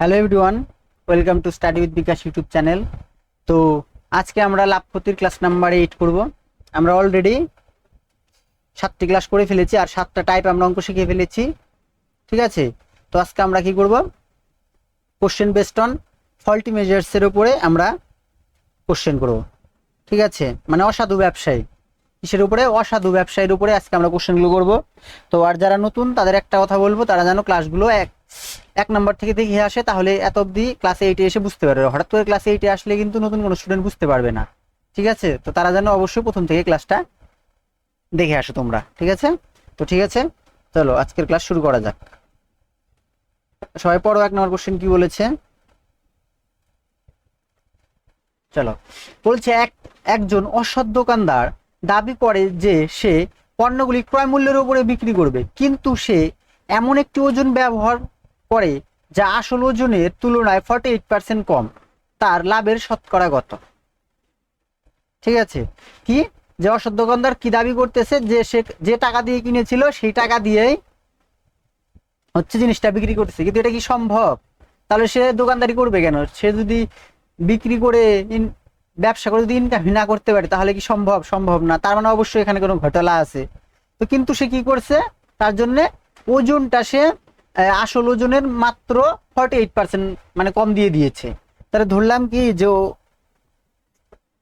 Hello everyone welcome to study with Bikash YouTube channel তো আজকে আমরা লাভ ক্ষতির ক্লাস নাম্বার এইট করব আমরা অলরেডি সাতটি ক্লাস করে ফেলেছি আর সাতটা টাইপ আমরা অঙ্ক শিখে ফেলেছি। ঠিক আছে? তো আজকে আমরা কি করব? কোশ্চেন বেসড অন ফল্টি মেজার্সের উপরে আমরা কোশ্চেন করব। ঠিক আছে? মানে অসাধু ব্যবসায়ী। কিসের উপরে? অসাধু ব্যবসায়ীর উপরে আজকে আমরা কোশ্চেনগুলো করব। তো আর যারা নতুন, তাদের একটা কথা বলব, তারা যেন ক্লাসগুলো এক এক নম্বর থেকে দেখে আসে, তাহলে এত অবধি ক্লাস এইটে এসে বুঝতে পারবে। হঠাৎ করে ক্লাস এইটে আসলে কিন্তু নতুন কোনো স্টুডেন্ট বুঝতে পারবে না। ঠিক আছে? তো তারা যেন অবশ্যই প্রথম থেকে ক্লাসটা দেখে আসো তোমরা। ঠিক আছে? তো ঠিক আছে? চলো, আজকের ক্লাস শুরু করা যাক। সবাই পড়ো এক নম্বর কোশ্চেন কি বলেছে? চলো। বলছে, এক, একজন অসৎ দোকানদার দাবি করে যে সে পণ্যগুলি ক্রয় মূল্যের উপরে বিক্রি করবে, কিন্তু সে এমন একটি ওজন ব্যবহার করে যা আসল ওজনের তুলনায় ফর্টি এইট পার্সেন্ট কম, তার লাভের শতকরা কত ঠিক আছে? কি? যে অসৎ দোকানদার কি দাবি করতেছে? যে সে, যে টাকা দিয়ে কিনেছিল, সেই টাকা দিয়েই হচ্ছে জিনিসটা বিক্রি করতেছে। কিন্তু এটা কি সম্ভব? তাহলে সে দোকানদারি করবে কেন? সে যদি বিক্রি করে ব্যবসা করে যদি ইনকাম না করতে পারে, তাহলে কি সম্ভব? সম্ভব না। তার মানে অবশ্যই এখানে কোনো ঘটলা আছে। তো কিন্তু সে কি করছে? তার জন্য ওজনটা সে আসল ওজনের মাত্র ফর্টি এইট পার্সেন্ট মানে কম দিয়ে দিয়েছে। তাহলে ধরলাম কি যে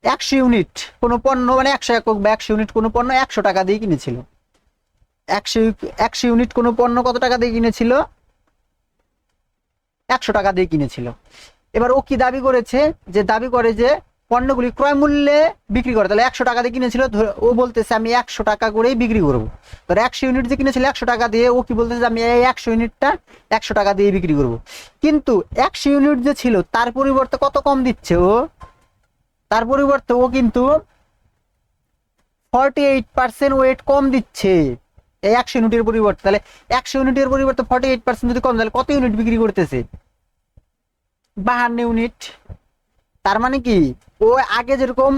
একশো ইউনিট কোনো পণ্য মানে একশো একক বা একশো ইউনিট কোনো পণ্য একশো টাকা দিয়ে কিনেছিল। একশো একশো ইউনিট কোনো পণ্য কত টাকা দিয়ে কিনেছিল? একশো টাকা দিয়ে কিনেছিল। এবার ও কি দাবি করেছে? যে দাবি করে যে পণ্যগুলি ক্রয় মূল্যে বিক্রি করে। তাহলে একশো টাকা দিয়ে কিনেছিল ও বলতেছে, আমি একশো টাকা করেই বিক্রি করব। ধর একশো ইউনিট যে কিনেছিল একশো টাকা দিয়ে, ও কি বলতেছে, আমি এই একশো ইউনিটটা একশো টাকা দিয়ে বিক্রি করব। কিন্তু একশো ইউনিট যে ছিল, তার পরিবর্তে কত কম দিচ্ছে ও? তার পরিবর্তে ও কিন্তু ফর্টি এইট পার্সেন্ট ওয়েট কম দিচ্ছে এই একশো ইউনিটের পরিবর্তে। তাহলে একশো ইউনিটের পরিবর্তে ফর্টি এইট পার্সেন্ট যদি কম, তাহলে কত ইউনিট বিক্রি করতেছে? বাহান্ন ইউনিট। তার মানে কি? ও আগে যেরকম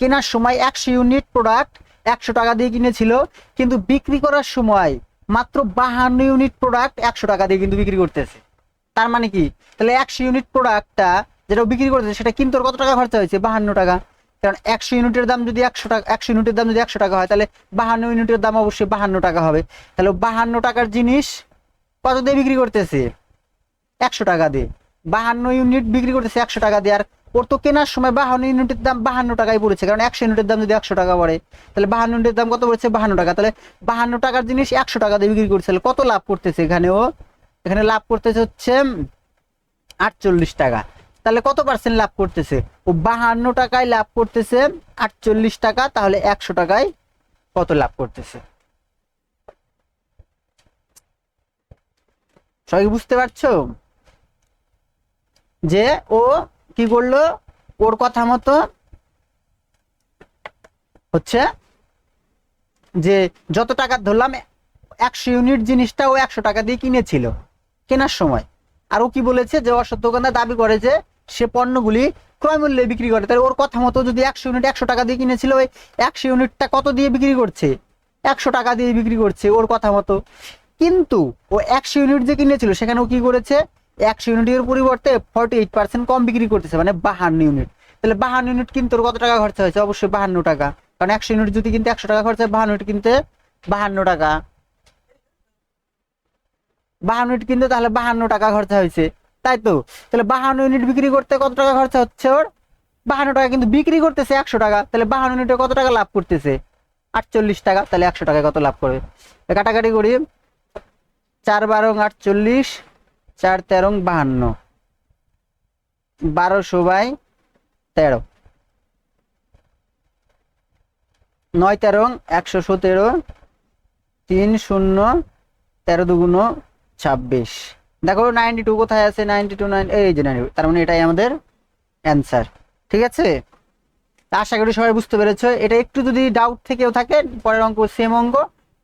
কেনার সময় একশো ইউনিট প্রোডাক্ট একশো টাকা দিয়ে কিনেছিল, কিন্তু বিক্রি করার সময় মাত্র বাহান্ন ইউনিট প্রোডাক্ট একশো টাকা দিয়ে কিন্তু বিক্রি করতেছে। তার মানে কি? তাহলে একশো ইউনিট প্রোডাক্টটা যেটা বিক্রি করতেছে সেটা কিন্তু কত টাকা খরচা হয়েছে? বাহান্ন টাকা। কারণ একশো ইউনিটের দাম যদি একশো টাকা, একশো ইউনিটের দাম যদি একশো টাকা হয়, তাহলে বাহান্ন ইউনিটের দাম অবশ্যই বাহান্ন টাকা হবে। তাহলে বাহান্ন টাকার জিনিস কত দিয়ে বিক্রি করতেছে? একশো টাকা দিয়ে। বাহান্ন ইউনিট বিক্রি করতেছে একশো টাকা দিয়ে, আর ওর তো কেনার সময় বাহান্ন ইউনিটের দাম বাহান্ন টাকায় পড়েছে, কারণ একশো ইউনিটের দাম যদি একশো টাকা পড়ে তাহলে বাহান্ন ইউনিটের দাম কত পড়েছে? বাহান্ন টাকা। তাহলে বাহান্ন টাকার জিনিস একশো টাকা দিয়ে বিক্রি করছে। কত লাভ করতেছে এখানে ও? এখানে লাভ করতেছে হচ্ছে আটচল্লিশ টাকা। তাহলে কত পার্সেন্ট লাভ করতেছে? ও বাহান্ন টাকায় লাভ করতেছে আটচল্লিশ টাকা, তাহলে একশো টাকায় কত লাভ করতেছে? সবাই বুঝতে পারছ? যে ও কি করল? ওর কথা মতো হচ্ছে যে, যত টাকা ধরলাম, একশো ইউনিট জিনিসটা ও একশো টাকা দিয়ে কিনেছিল কেনার সময়। আর ও কি বলেছে যে, অসৎ দোকানদার দাবি করে যে, সে পণ্যগুলি ক্রয় মূল্যে বিক্রি করে। তাহলে ওর কথা মতো যদি একশো ইউনিট একশো টাকা দিয়ে কিনেছিল, ওই একশো ইউনিটটা কত দিয়ে বিক্রি করছে? একশো টাকা দিয়ে বিক্রি করছে ওর কথা মতো। কিন্তু ও একশো ইউনিট যে কিনেছিল, সেখানে ও কি করেছে? একশো ইউনিটের পরিবর্তে ফর্টি এইট পার্সেন্ট কম বিক্রি করতেছে মানে বাহান্ন ইউনিট। তাহলে বাহান্ন ইউনিট কিনতে কত টাকা খরচা হয়েছে? অবশ্যই বাহান্ন টাকা। কারণ একশো ইউনিট যদি কিনতে একশো টাকা খরচা হয়, বাহান্ন ইউনিট কিনতে বাহান্ন টাকা। বাহান্ন ইউনিট কিনতে তাহলে বাহান্ন টাকা খরচা হয়েছে। তাই তো? তাহলে বাহান্ন ইউনিট বিক্রি করতে কত টাকা খরচা হচ্ছে ওর? বাহান্ন টাকা কিন্তু বিক্রি করতেছে একশো টাকা। তাহলে বাহান্ন ইউনিটে কত টাকা লাভ করতেছে? আটচল্লিশ টাকা। তাহলে একশো টাকায় কত লাভ করবে? কাটাকাটি করি। চার বারং আটচল্লিশ। চার তেরং বাহান্ন। বারোশো বাই তেরো। নয় তেরং একশো সতেরো, তিন শূন্য, তেরো দুগুণ ছাব্বিশ। দেখো নাইনটি টু কোথায় আছে? নাইনটি টু নাইন এই যে নাইনটি তার মানে এটাই আমাদের অ্যান্সার ঠিক আছে? আশা করি সবাই বুঝতে পেরেছ, এটা একটু যদি ডাউট থেকেও থাকে, পরের অঙ্ক সেম অঙ্ক,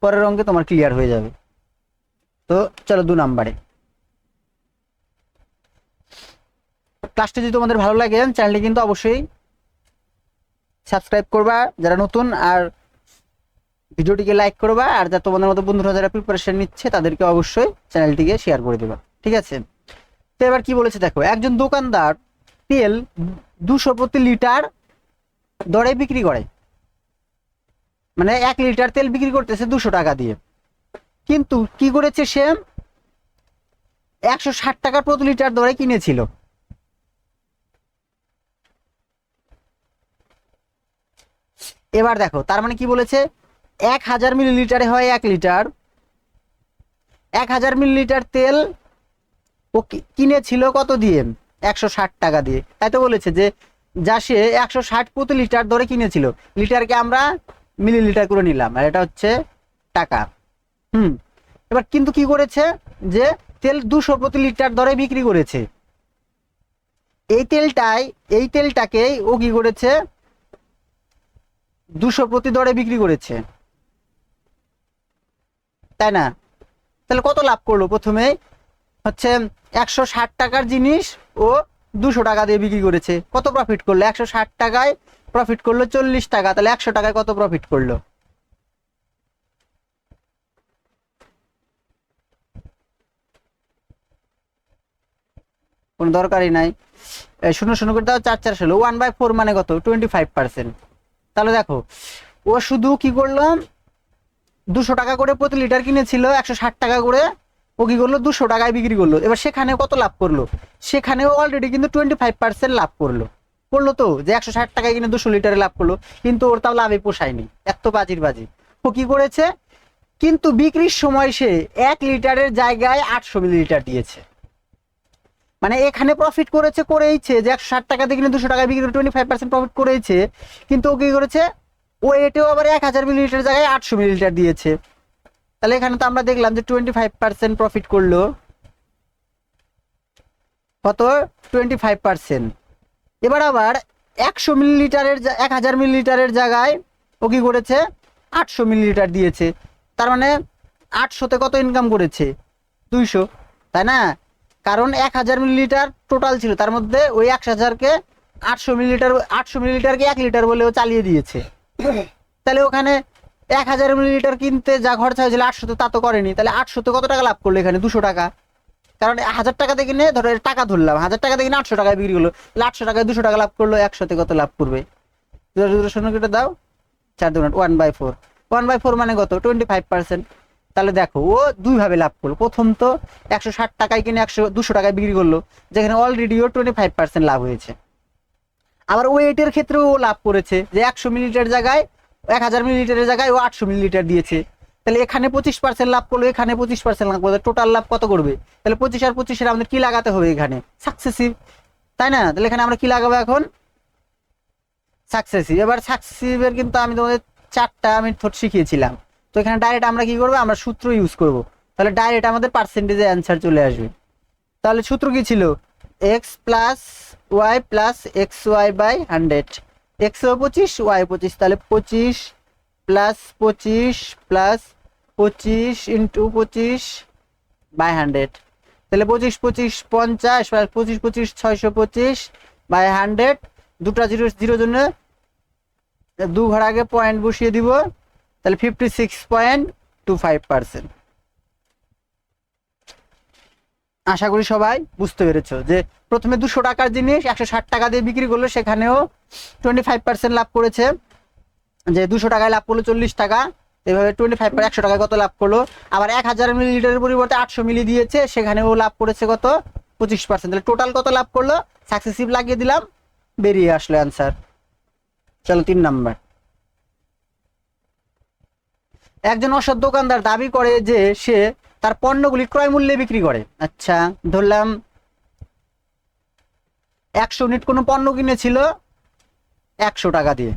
পরের অঙ্কে তোমার ক্লিয়ার হয়ে যাবে। তো চলো দু নাম্বারে। ক্লাসটা যদি তোমাদের ভালো লাগে চ্যানেলটি কিন্তু অবশ্যই সাবস্ক্রাইব করবা, যারা নতুন, আর ভিডিওটিকে লাইক করবা, আর যা তোমাদের মতো বন্ধুরা যারা প্রিপারেশন নিচ্ছে, তাদেরকে অবশ্যই চ্যানেলটিকে শেয়ার করে দেবা। ঠিক আছে? তো এবার কি বলেছে দেখো, একজন দোকানদার তেল দুশো প্রতি লিটার দরে বিক্রি করে। মানে এক লিটার তেল বিক্রি করতেছে দুশো টাকা দিয়ে। কিন্তু কি করেছে সে? একশো ষাট টাকা প্রতি লিটার দরে কিনেছিল। এবার দেখো, তার মানে কি বলেছে? এক হাজার মিলিলিটারে হয় এক লিটার। এক হাজার মিলিলিটার তেল ও কিনেছিল কত দিয়ে? একশো ষাট টাকা দিয়ে। তাই তো বলেছে যে, যা সে একশো ষাট প্রতি লিটার ধরে কিনেছিল, লিটারকে আমরা মিলিলিটার করে নিলাম। আর এটা হচ্ছে টাকা। হুম। এবার কিন্তু কি করেছে? যে, তেল দুশো প্রতি লিটার দরে বিক্রি করেছে। এই তেলটাই এই তেলটাকেই ও কি করেছে? দুশো প্রতি দরে বিক্রি করেছে। তাই না? তাহলে কত লাভ করল প্রথমে? হচ্ছে একশো ষাট টাকার জিনিস ও দুশো টাকা দিয়ে বিক্রি করেছে। কত প্রফিট করল? একশো ষাট টাকায় প্রফিট করল চল্লিশ টাকা। তাহলে একশো টাকায় কত প্রফিট করল? কোনো দরকারই নাই। শূন্য শূন্য করে দাও, চার চার ষোলো। ওয়ান বাই ফোর মানে কত? Twenty five percent. তাহলে দেখো, ও শুধু কি করল? দুশো টাকা করে প্রতি লিটার কিনেছিল, একশো ষাট টাকা করে। ও কি করল? দুশো টাকায় বিক্রি করল। এবার সেখানে কত লাভ করল? সেখানেও অলরেডি কিন্তু টোয়েন্টি ফাইভ পার্সেন্ট লাভ করল। করল তো, যে একশো ষাট টাকায় কিনে দুশো লিটারে লাভ করল, কিন্তু ওর তাও লাভে পোষায়নি। এত বাজির বাজি। ও কি করেছে? কিন্তু বিক্রির সময় সে এক লিটারের জায়গায় আটশো মিলিলিটার দিয়েছে। মানে এখানে প্রফিট করেছে করেইছে, যে একশো ষাট টাকা কিনে দুশো টাকায় বিক্রি করে টোয়েন্টি ফাইভ পার্সেন্ট প্রফিট করেছে কিন্তু ও কি করেছে? ও এটেও আবার এক হাজার মিলিলিটার জায়গায় আটশো মিলিলিটার দিয়েছে। তাহলে এখানে তো আমরা দেখলাম যে টোয়েন্টি ফাইভ পার্সেন্ট প্রফিট করল। কত? টোয়েন্টি ফাইভ পার্সেন্ট এবার আবার একশো মিলিলিটারের এক হাজার মিলিলিটারের জায়গায় ও কি করেছে? আটশো মিলিলিটার দিয়েছে। তার মানে আটশোতে কত ইনকাম করেছে? দুইশো। তাই না? কারণ এক হাজার মিলিলিটার টোটাল ছিল তার মধ্যে ওই এক হাজারকে আটশো মিলিলিটার আটশো মিলিলিটারকে এক লিটার বলেও চালিয়ে দিয়েছে তাহলে ওখানে এক হাজার মিলিলিটার কিনতে যা খরচা হয়েছিল আটশোতে তা তো করেনি তাহলে আটশোতে কত টাকা লাভ করল এখানে দুশো টাকা কারণ হাজার টাকা দিয়ে কিনে ধরো টাকা ধরলাম হাজার টাকা কিনে আটশো টাকায় বিক্রি করল আটশো টাকায় দুশো টাকা লাভ করল একশোতে কত লাভ করবে শূন্য কেটে দাও চার দুগুণ one by four one by four মানে কত টোয়েন্টি ফাইভ পার্সেন্ট তাহলে দেখো, ও দুইভাবে লাভ করল। প্রথম তো একশো ষাট টাকায় কিনে একশো দুশো টাকায় বিক্রি করল, যেখানে অলরেডি ও টোয়েন্টি ফাইভ পার্সেন্ট লাভ হয়েছে। আবার ওয়েটের ক্ষেত্রেও ও লাভ করেছে, যে একশো মিলিলিটার জায়গায়, এক হাজার মিলিলিটারের জায়গায় ও আটশো মিলিলিটার দিয়েছে। তাহলে এখানে পঁচিশ পার্সেন্ট লাভ করল, এখানে পঁচিশ পার্সেন্ট লাভ করবে টোটাল লাভ কত করবে? তাহলে পঁচিশ আর পঁচিশের আমাদের কি লাগাতে হবে এখানে? সাকসেসিভ তাই না? তাহলে এখানে আমরা কি লাগাবো এখন? সাকসেসিভ এবার সাকসেসিভের কিন্তু আমি তোমাদের চারটা আমি থট শিখিয়েছিলাম। তো এখানে ডাইরেক্ট আমরা কি করব? আমরা সূত্র ইউজ করব। তাহলে ডাইরেক্ট আমাদের পার্সেন্টেজে অ্যান্সার চলে আসবে। তাহলে সূত্র কি ছিল? X plus y plus x y by hundred x পঁচিশ ওয়াই পঁচিশ। তাহলে পঁচিশ প্লাস পঁচিশ প্লাস পঁচিশ ইন্টু পঁচিশ বাই হান্ড্রেড তাহলে পঁচিশ পঁচিশ, পঞ্চাশ পঁচিশ পঁচিশ, ছয়শো পঁচিশ বাই হান্ড্রেড দুটা জিরো জিরো জন্য দু ঘর আগে পয়েন্ট বসিয়ে দিব। তাহলে fifty six point two five percent আশা করি সবাই বুঝতে পেরেছ যে প্রথমে দুশো টাকার জিনিস একশো ষাট টাকা দিয়ে বিক্রি করল, সেখানেও টোয়েন্টি ফাইভ পার্সেন্ট লাভ করেছে। যে দুশো টাকায় লাভ করল চল্লিশ টাকা, এভাবে টোয়েন্টি ফাইভ একশো টাকায় কত লাভ করল? আবার এক হাজার মিলিলিটারের পরিবর্তে আটশো মিলি দিয়েছে, সেখানেও লাভ করেছে কত? পঁচিশ পার্সেন্ট তাহলে টোটাল কত লাভ করল? সাকসেসিভ লাগিয়ে দিলাম, বেরিয়ে আসলো অ্যান্সার চলো তিন নাম্বার একজন অসৎ দোকানদার দাবি করে যে সে তার পণ্যগুলি ক্রয় মূল্যে বিক্রি করে। আচ্ছা ধরলাম একশো ইউনিট কোনো পণ্য কিনেছিল একশো টাকা দিয়ে।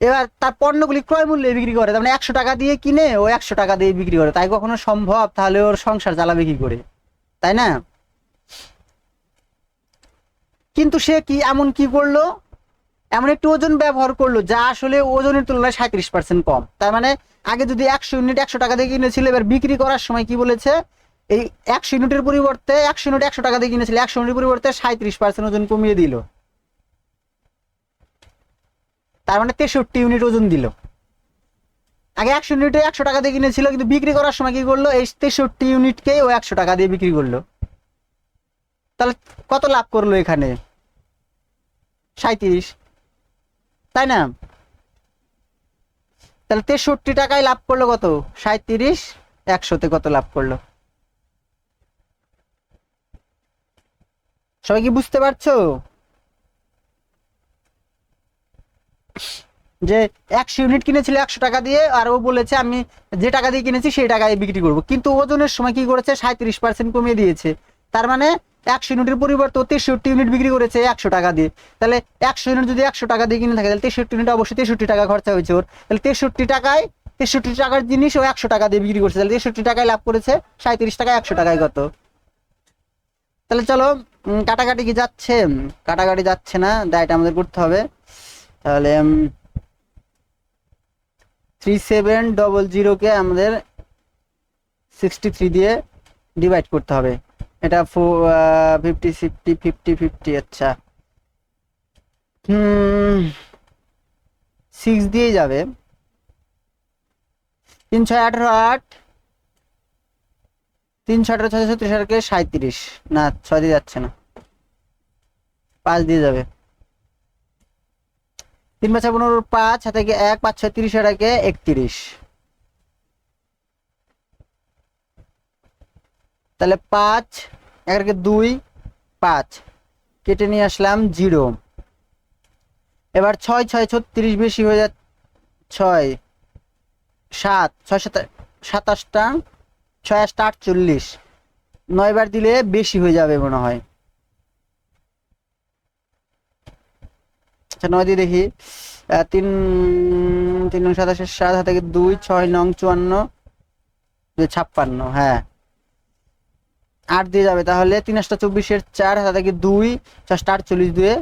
এবার তার পণ্যগুলি ক্রয় মূল্যে বিক্রি করে, তার মানে একশো টাকা দিয়ে কিনে ও একশো টাকা দিয়ে বিক্রি করে। তাই কখনো সম্ভব? তাহলে ওর সংসার চালাবে কি করে? তাই না? কিন্তু সে কি, এমন কি করল? এমন একটি ওজন ব্যবহার করল যা আসলে ওজনের তুলনায় সাঁত্রিশ পার্সেন্ট কম। তার মানে আগে যদি একশো ইউনিট একশো টাকা দিয়ে কিনেছিল, এবার বিক্রি করার সময় কি বলেছে? এই একশো ইউনিটের পরিবর্তে, একশো ইউনিট একশো টাকা দিয়ে কিনেছিল, একশো ইউনিটের পরিবর্তে সাঁত্রিশ পার্সেন্ট ওজন কমিয়ে দিল। তার মানে তেষট্টি ইউনিট ওজন দিল। আগে একশো ইউনিটে একশো টাকা দিয়ে কিনেছিল, কিন্তু বিক্রি করার সময় কি করল? এই তেষট্টি ইউনিটকে ও একশো টাকা দিয়ে বিক্রি করল। তাহলে কত লাভ করল এখানে? সাঁত্রিশ তাই না? তাহলে তেষট্টি টাকায় লাভ করল কত? সাঁত্রিশ একশোতে কত লাভ করল? সবাই কি বুঝতে পারছ? যে একশো ইউনিট কিনেছিল একশো টাকা দিয়ে, আর ও বলেছে আমি যে টাকা দিয়ে কিনেছি সেই টাকায় বিক্রি করব। কিন্তু ওজনের সময় কি করেছে? সাঁত্রিশ পার্সেন্ট কমিয়ে দিয়েছে। তার মানে একশো ইউনিটের পরিবর্তে তেষট্টি ইউনিট বিক্রি করেছে একশো টাকা দিয়ে। তাহলে একশো ইউনিট যদি একশো টাকা দিয়ে কিনে থাকে, তাহলে তেষট্টি ইউনিট অবশ্যই তেষট্টি টাকা খরচা হয়েছে ওর। তাহলে তেষট্টি টাকায়, তেষট্টি টাকার জিনিস ও একশো টাকা দিয়ে বিক্রি করছে। তাহলে তেষট্টি টাকায় লাভ করেছে সাঁত্রিশ টাকায় একশো টাকায় কত? তাহলে চলো কাটাকাটি কি যাচ্ছে? কাটাকাটি যাচ্ছে না দায়টা আমাদের করতে হবে। তাহলে থ্রি সেভেন ডবল জিরোকে আমাদের সিক্সটি থ্রি দিয়ে ডিভাইড করতে হবে। এটা ফিফটি ফিফটি ফিফটি ফিফটি আচ্ছা। হুম সিক্স দিয়েই যাবে। তিন ছয় আঠারো আট তিন ছয় আঠারো ছয় ছত্রিশ সাঁত্রিশ না, ছয় দিয়ে যাচ্ছে না। পাঁচ দিয়ে যাবে। তিন পাঁচ পনেরো, পাঁচ হাতে এক পাঁচ ছয় তিরিশ একত্রিশ। তাহলে পাঁচ এগারোকে দুই, পাঁচ। কেটে নিয়ে আসলাম জিরো। এবার ছয় ছয়, ছত্রিশ বেশি হয়ে যাচ্ছে ছয়, সাত ছয়, সাত, সাতাশটা, ছয়, আটটা, আটচল্লিশ। নয়বার দিলে বেশি হয়ে যাবে মনে হয়। আচ্ছা নয় দিয়ে দেখি। তিন তিন নং সাতাশের সাত হাতে দুই, ছয় নং চুয়ান্ন ছাপ্পান্ন হ্যাঁ। আট দিয়ে যাবে, তাহলে তিন আটটা চব্বিশের চার হাতে থেকে দুই, চারটা আটচল্লিশ দুয়ে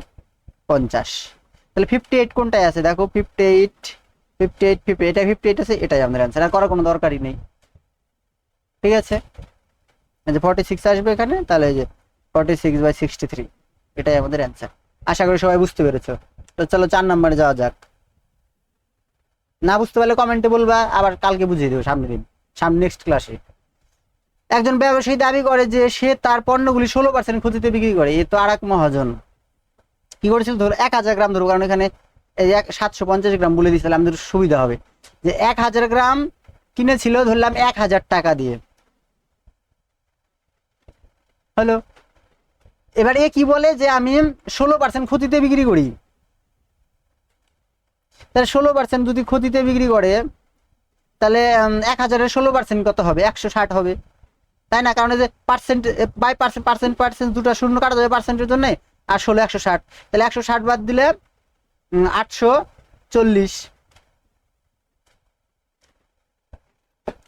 পঞ্চাশ। তাহলে ফিফটি এইট কোনটায় আছে? দেখো fifty eight fifty eight fifty এটা ফিফটি এইট আছে, এটাই আমাদের অ্যান্সার আর করার কোনো দরকারই নেই। ঠিক আছে? যে ফর্টি সিক্স আসবে এখানে, তাহলে যে forty six by sixty three এটাই আমাদের অ্যান্সার আশা করি সবাই বুঝতে পেরেছ। তো চলো চার নম্বরে যাওয়া যাক। না বুঝতে পারলে কমেন্টে বলবা, আবার কালকে বুঝিয়ে দেবো সামনের দিন, সামনে নেক্সট ক্লাসে একজন ব্যবসায়ী দাবি করে যে সে তার পণ্যগুলি ষোলো পার্সেন্ট ক্ষতিতে বিক্রি করে। এ তো আর এক মহাজন। কি করেছিল? ধরো এক হাজার গ্রাম, ধরো কারণ এখানে এক সাতশো পঞ্চাশ গ্রাম বলে দিয়েছিলাম আমাদের সুবিধা হবে। যে এক হাজার গ্রাম কিনেছিল ধরলাম এক হাজার টাকা দিয়ে। হ্যালো? এবার এ কি বলে যে আমি ষোলো পার্সেন্ট ক্ষতিতে বিক্রি করি? তাহলে ষোলো পার্সেন্ট যদি ক্ষতিতে বিক্রি করে, তাহলে এক হাজারের ষোলো পার্সেন্ট কত হবে? একশো ষাট হবে। তাই না? কারণ যে percent by percent percent percent দুটো শূন্য কাটা যাবে পার্সেন্টের জন্য, আর ষোলো একশো ষাট। তাহলে একশো ষাট বাদ দিলে আটশো চল্লিশ।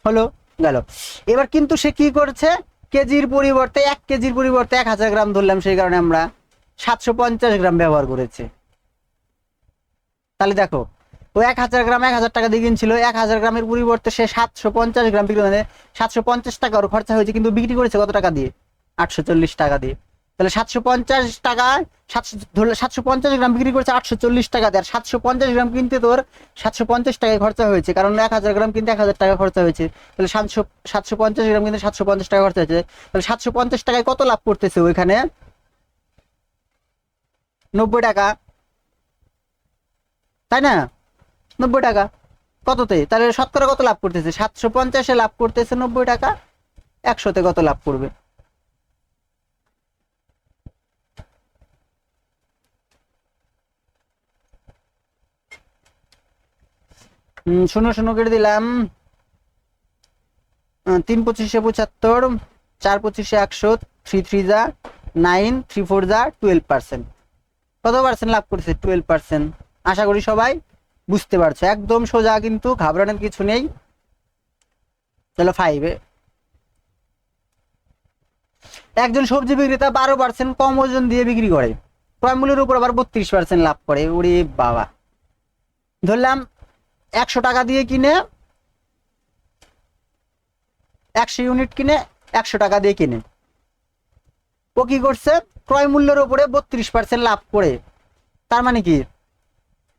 হলো, গেল। এবার কিন্তু সে কি করছে? কেজির পরিবর্তে, এক কেজির পরিবর্তে এক হাজার গ্রাম ধরলাম, সেই কারণে আমরা সাতশো পঞ্চাশ গ্রাম ব্যবহার করেছে। তাহলে দেখো ও এক হাজার গ্রাম এক হাজার টাকা দিয়ে কিনছিল। এক হাজার গ্রামের পরিবর্তে সে সাতশো পঞ্চাশ গ্রাম বিক্রি মানে সাতশো পঞ্চাশ টাকা ওর খরচা হয়েছে, কিন্তু বিক্রি করেছে কত টাকা দিয়ে? আটশো চল্লিশ টাকা দিয়ে। তাহলে সাতশো পঞ্চাশ টাকা, সাতশো ধরলে সাতশো পঞ্চাশ গ্রাম বিক্রি করেছে আটশো চল্লিশ টাকা দিয়ে। আর সাতশো পঞ্চাশ গ্রাম কিনতে তোর সাতশো পঞ্চাশ টাকায় খরচা হয়েছে, কারণ এক হাজার গ্রাম কিনতে এক হাজার টাকা খরচা হয়েছে। তাহলে সাতশো সাতশো পঞ্চাশ গ্রাম কিনতে সাতশো পঞ্চাশ টাকা খরচা হয়েছে। তাহলে সাতশো পঞ্চাশ টাকায় কত লাভ করতেছে ওইখানে? নব্বই টাকা। তাই না? নব্বই টাকা। কততে? তাহলে শতকরা কত লাভ করতেছে? সাতশো পঞ্চাশে লাভ করতেছে নব্বই টাকা, একশোতে কত লাভ করবে? শূন্য শূন্য কেটে দিলাম। তিন পঁচিশে পঁচাত্তর, চার পঁচিশে একশো থ্রি থ্রি যা নাইন থ্রি ফোর যা টুয়েলভ পার্সেন্ট কত পার্সেন্ট লাভ করছে টুয়েলভ পার্সেন্ট আশা করি সবাই বুঝতে পারছ, একদম সোজা কিন্তু, ঘাবড়ানোর কিছু নেই। চলো ফাইভে একজন সবজি বিক্রেতা বারো পার্সেন্ট কম ওজন দিয়ে বিক্রি করে। ক্রয় মূল্যের উপর আবার বত্রিশ পার্সেন্ট লাভ করে। ওরে বাবা। ধরলাম একশো টাকা দিয়ে কিনে, একশো ইউনিট কিনে, একশো টাকা দিয়ে কিনে। ও কি করছে? ক্রয় মূল্যের উপরে বত্রিশ পার্সেন্ট লাভ করে। তার মানে কি?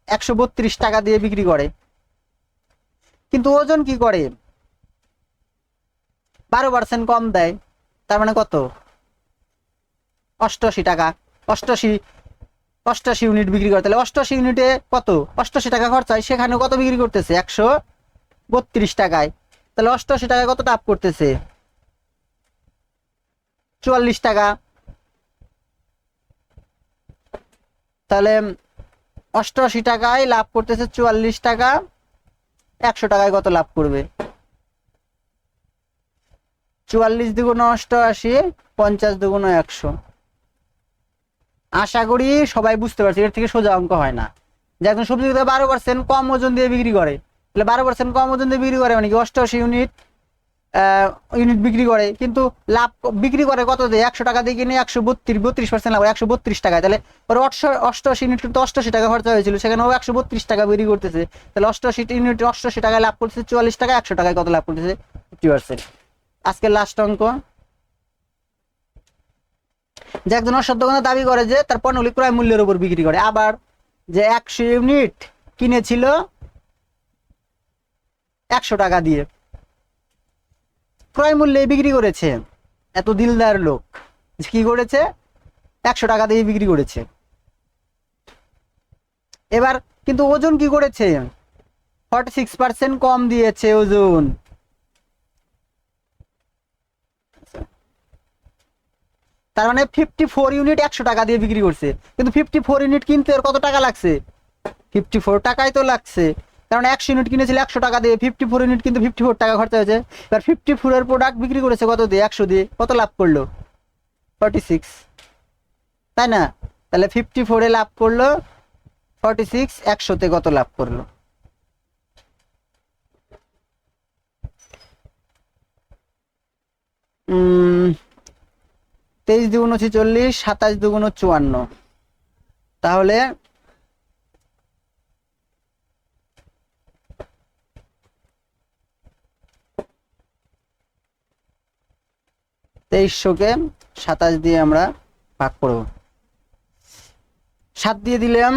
একশো বত্রিশ টাকা দিয়ে বিক্রি করে। কিন্তু ওজন কি করে? বারো পার্সেন্ট কম দেয়। তার মানে কত? অষ্টআশি টাকা। অষ্টআশি অষ্টআশি ইউনিট বিক্রি করে। তাহলে অষ্টআশি ইউনিটে কত? অষ্টআশি টাকা খরচা হয়। সেখানে কত বিক্রি করতেছে? একশো বত্রিশ টাকায়। তাহলে অষ্টআশি টাকায় কত লাভ করতেছে? চুয়াল্লিশ টাকা। তাহলে অষ্টআশি টাকায় লাভ করতেছে চুয়াল্লিশ টাকা। একশো টাকায় কত লাভ করবে? চুয়াল্লিশ দুগুণ অষ্টআশি, পঞ্চাশ দুগুণ একশো। আশা করি সবাই বুঝতে পারছে, এর থেকে সোজা অঙ্ক হয় না। যে একজন সবজি বারো পার্সেন্ট কম ওজন দিয়ে বিক্রি করে, তাহলে বারো পার্সেন্ট কম ওজন দিয়ে বিক্রি করে মানে কি অষ্টআশি ইউনিট ইউনিট বিক্রি করে, কিন্তু লাভ বিক্রি করে কত দিয়ে? একশো টাকা দিয়ে কিনে একশো বত্রিশ বত্রিশ পার্সেন্ট লাভ, একশো বত্রিশ টাকায়। তাহলে ওর অষ্টশো অষ্টআশি ইউনিট কিন্তু অষ্টআশি টাকা খরচা হয়েছিল, সেখানে ও একশো বত্রিশ টাকা বিক্রি করতেছে। তাহলে অষ্টআশি ইউনিট অষ্টআশি টাকায় লাভ করতেছে, চুয়াল্লিশ টাকা একশো টাকায় কত লাভ করতেছে? ফিফটি পার্সেন্ট আজকে লাস্ট অঙ্ক। যে একজন অসৎ দোকানদার দাবি করে যে তার পণ্যগুলি ক্রয় মূল্যের উপর বিক্রি করে। আবার যে একশো ইউনিট কিনেছিল একশো টাকা দিয়ে। ক্রয় মূল্যে বিক্রি করেছে। এত দিলদার লোক। কি করেছে? একশো টাকা দিয়ে বিক্রি করেছে। এবার কিন্তু ওজন কি করেছে? ফর্টি সিক্স পার্সেন্ট কম দিয়েছে ওজন। তার মানে ফিফটি ফোর ইউনিট একশো টাকা দিয়ে বিক্রি করছে। কিন্তু ফিফটি ফোর ইউনিট কিনতে কত টাকা লাগছে? ফিফটি ফোর টাকাই তো লাগছে। কারণ একশো ইউনিট কিনেছিল একশো টাকা দিয়ে ফিফটি ফোর ইউনিট কিন্তু ফিফটি ফোর টাকা খরচা হয়েছে। এবার ফিফটি ফোরের প্রোডাক্ট বিক্রি করেছে কত দিয়ে? একশো দিয়ে। কত লাভ করল? ফর্টি সিক্স তাই না? তাহলে ফিফটি ফোরে লাভ করল ফর্টি সিক্স একশোতে কত লাভ করল? তেইশ দুগুণ চল্লিশ, সাতাশ দুগুণ চুয়ান্ন। তাহলে তেইশশোকে সাতাশ দিয়ে আমরা ভাগ করব। সাত দিয়ে দিলাম,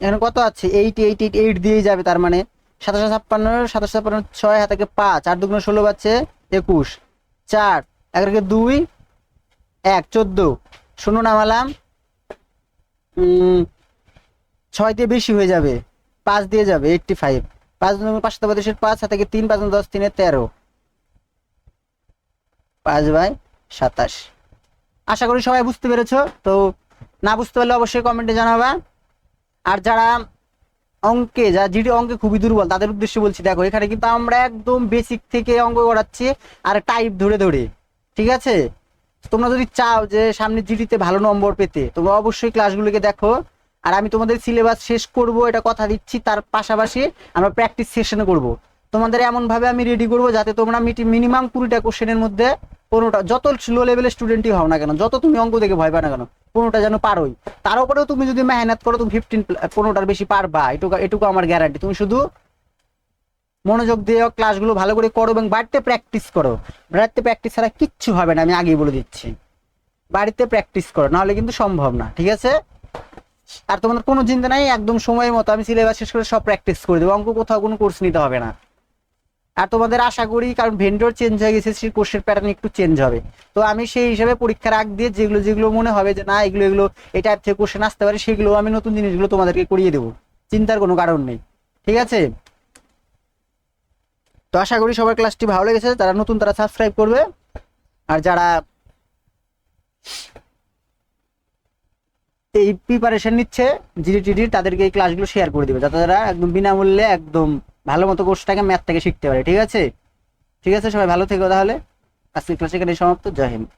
এখানে কত আছে? এইট এইট এইট এইট দিয়েই যাবে তার মানে সাতাশো ছাপ্পান্ন সাতাশো ছাপ্পান্ন, ছয় হাতাকে পাঁচ, আট, দুগুণ ষোলো পাচ্ছে একুশ, চার এগারোকে দুই, এক, চোদ্দ, শূন্য নামালাম ছয় দিয়ে বেশি হয়ে যাবে, পাঁচ দিয়ে যাবে, এইটটি ফাইভ, পাঁচ পাঁচশো পঁয়ত্রিশের পাঁচ হাতে তিন, পাঁচ দশ, তিনে তেরো, পাঁচ বাই সাতাশ। আশা করি সবাই বুঝতে পেরেছ, তো না বুঝতে পারলে অবশ্যই কমেন্টে জানাবা। আর যারা অঙ্কে যা যেটি অঙ্কে খুবই দুর্বল, তাদের উদ্দেশ্যে বলছি, দেখো, এখানে কিন্তু আমরা একদম বেসিক থেকে অঙ্ক করাচ্ছি, আর টাইপ ধরে ধরে, ঠিক আছে? তোমরা যদি চাও যে সামনে জিডিতে ভালো নম্বর পেতে, তোমরা অবশ্যই ক্লাসগুলোকে দেখো। আর আমি তোমাদের সিলেবাস শেষ করব, এটা কথা দিচ্ছি, তার পাশাপাশি আমরা প্র্যাকটিস সেশনে করব। তোমাদের এমন ভাবে আমি রেডি করব যাতে তোমরা মিনিমাম কুড়িটা কোশ্চেনের মধ্যে পনেরোটা, যত লো লেভেলের স্টুডেন্টই হও না কেন, যত তুমি অঙ্ক দেখে ভয় পাও না কেন, পনেরোটা যেন পারোই। তার উপরেও তুমি যদি মেহনত করো, তুমি ফিফটিন পনেরোটার বেশি পারবা, এটুকু এটুকু আমার গ্যারান্টি তুমি শুধু মনোযোগ দিয়ে ক্লাসগুলো ভালো করে করো এবং বাড়িতে প্র্যাকটিস করো। বাড়িতে প্র্যাকটিস ছাড়া কিচ্ছু হবে না, আমি আগেই বলে দিচ্ছি। বাড়িতে প্র্যাকটিস করো, নাহলে কিন্তু সম্ভব না, ঠিক আছে? আর তোমাদের কোনো চিন্তা নাই, একদম সময় মতো আমি সিলেবাস শেষ করে সব প্র্যাকটিস করে দেবো। অঙ্ক কোথাও কোনো কোর্স নিতে হবে না। আর তোমাদের আশা করি, কারণ ভেন্ডর চেঞ্জ হয়ে গেছে, সেই কোর্সের প্যাটার্ন একটু চেঞ্জ হবে। তো আমি সেই হিসাবে পরীক্ষার আগ দিয়ে যেগুলো যেগুলো মনে হবে যে না, এগুলো এগুলো, এই টাইপ থেকে কোশ্চেন আসতে পারে, সেগুলো আমি নতুন জিনিসগুলো তোমাদেরকে করিয়ে দেবো। চিন্তার কোনো কারণ নেই। ঠিক আছে? তো আশা করি সবার ক্লাসটি ভালো লেগেছে। যারা নতুন, তারা সাবস্ক্রাইব করবে। আর যারা এই প্রিপারেশন নিচ্ছে জিডি টিডি তাদেরকে এই ক্লাসগুলো শেয়ার করে দিবে। যাতে তারা একদম বিনামূল্যে, একদম ভালো মতো কোর্সটাকে ম্যাথ থেকে শিখতে পারে, ঠিক আছে? ঠিক আছে, সবাই ভালো থেকো তাহলে। আজকের ক্লাস এখানে সমাপ্ত, জয় হিন্দ।